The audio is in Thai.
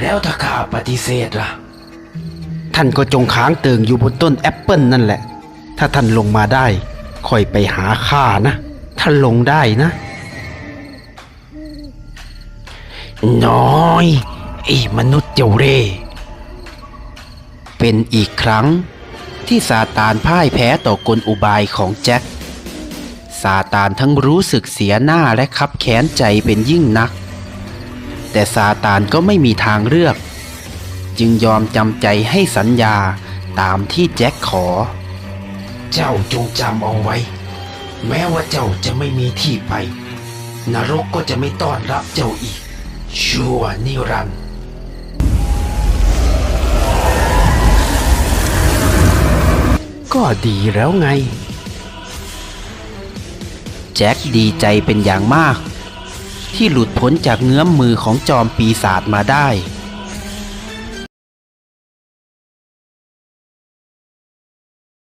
แล้วถ้าข้าปฏิเสธล่ะ ท่านก็จงค้างเติงอยู่บนต้นแอปเปิลนั่นแหละ ถ้าท่านลงมาได้ค่อยไปหาข้านะ ท่านลงได้นะ น้อยไอ้มนุษย์เจ้าเร่เป็นอีกครั้งที่ซาตานพ่ายแพ้ต่อกลอุบายของแจ็คซาตานทั้งรู้สึกเสียหน้าและคับแค้นใจเป็นยิ่งนัก แต่ซาตานก็ไม่มีทางเลือก จึงยอมจำใจให้สัญญาตามที่แจ็คขอ เจ้าจงจำเอาไว้ แม้ว่าเจ้าจะไม่มีที่ไป นรกก็จะไม่ต้อนรับเจ้าอีก ชั่วนิรันดร์ก็ดีแล้วไง แจ็คดีใจเป็นอย่างมาก ที่หลุดพ้นจากเงื้อมมือของจอมปีศาจมาได้